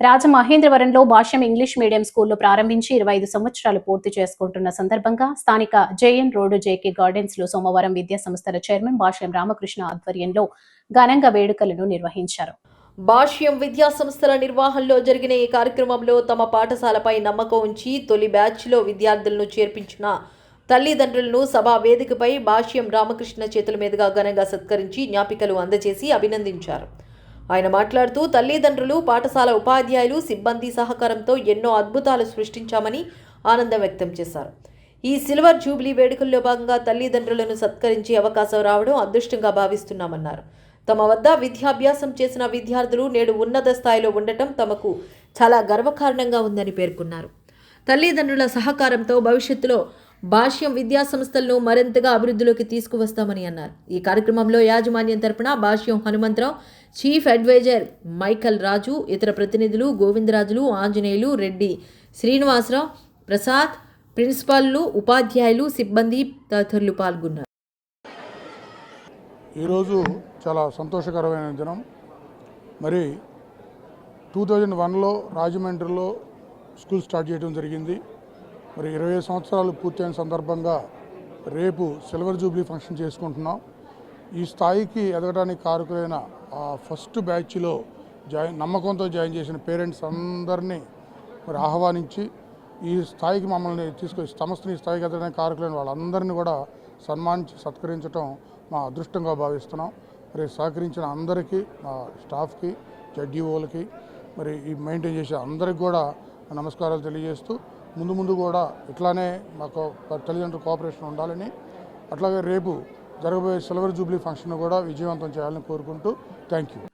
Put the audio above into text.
రాజమహేంద్రవరంలో భాష్యం English medium స్కూల్లో ప్రారంభించి ఇరవై ఐదు సంవత్సరాలు పూర్తి చేసుకుంటున్న సందర్భంగా స్థానిక జేఎన్ రోడ్డు జేకే గార్డెన్స్లో సోమవారం విద్యా సంస్థల చైర్మన్ భాష్యం రామకృష్ణ ఆధ్వర్యంలో ఘనంగా వేడుకలను నిర్వహించారు. భాష్యం విద్యా సంస్థల నిర్వహణలో జరిగిన ఈ కార్యక్రమంలో తమ పాఠశాలపై నమ్మకం ఉంచి తొలి బ్యాచ్లో విద్యార్థులను చేర్పించిన తల్లిదండ్రులను సభా వేదికపై భాష్యం రామకృష్ణ చేతుల మీదుగా ఘనంగా సత్కరించి జ్ఞాపికలు అందజేసి అభినందించారు. ఆయన మాట్లాడుతూ తల్లిదండ్రులు పాఠశాల ఉపాధ్యాయులు సిబ్బంది సహకారంతో ఎన్నో అద్భుతాలు సృష్టించామని ఆనందం వ్యక్తం చేశారు. ఈ సిల్వర్ జూబ్లీ వేడుకల్లో భాగంగా తల్లిదండ్రులను సత్కరించే అవకాశం రావడం అదృష్టంగా భావిస్తున్నామన్నారు. తమ వద్ద విద్యాభ్యాసం చేసిన విద్యార్థులు నేడు ఉన్నత స్థాయిలో ఉండటం తమకు చాలా గర్వకారణంగా ఉందని పేర్కొన్నారు. తల్లిదండ్రుల సహకారంతో భవిష్యత్తులో భాష్యం విద్యా సంస్థలను మరింతగా అభివృద్ధిలోకి తీసుకువస్తామని అన్నారు. ఈ కార్యక్రమంలో యాజమాన్యం తరపున Bhashyam Hanumantharao chief adviser Michael Raju ఇతర ప్రతినిధులు గోవిందరాజులు ఆంజనేయులు రెడ్డి శ్రీనివాసరావు ప్రసాద్ ప్రిన్సిపాల్లు ఉపాధ్యాయులు సిబ్బంది తదితరులు పాల్గొన్నారు. ఈరోజు చాలా సంతోషకరమైన దినం. మరి టూ థౌజండ్ వన్లో రాజమండ్రిలో స్కూల్ స్టార్ట్ చేయడం జరిగింది. మరి ఇరవై సంవత్సరాలు పూర్తయిన సందర్భంగా రేపు సిల్వర్ జూబ్లీ ఫంక్షన్ చేసుకుంటున్నాం. ఈ స్థాయికి ఎదగడానికి కారకులైన ఆ ఫస్ట్ బ్యాచ్లో జాయిన్ నమ్మకంతో జాయిన్ చేసిన పేరెంట్స్ అందరినీ మరి ఆహ్వానించి ఈ స్థాయికి మమ్మల్ని తీసుకొచ్చి సంస్థని ఈ స్థాయికి ఎదగడానికి కారకులైన వాళ్ళందరినీ కూడా సన్మానించి సత్కరించడం మా అదృష్టంగా భావిస్తున్నాం. మరి సహకరించిన అందరికీ మా స్టాఫ్కి జడ్డీఓలకి మరి ఈ మెయింటైన్ చేసే అందరికి కూడా నమస్కారాలు తెలియజేస్తూ ముందు ముందు కూడా ఇట్లానే మాకు తల్లిదండ్రుల కోఆపరేషన్ ఉండాలని అట్లాగే రేపు జరగబోయే సిల్వర్ జూబ్లీ ఫంక్షన్ కూడా విజయవంతం చేయాలని కోరుకుంటూ థ్యాంక్ యూ.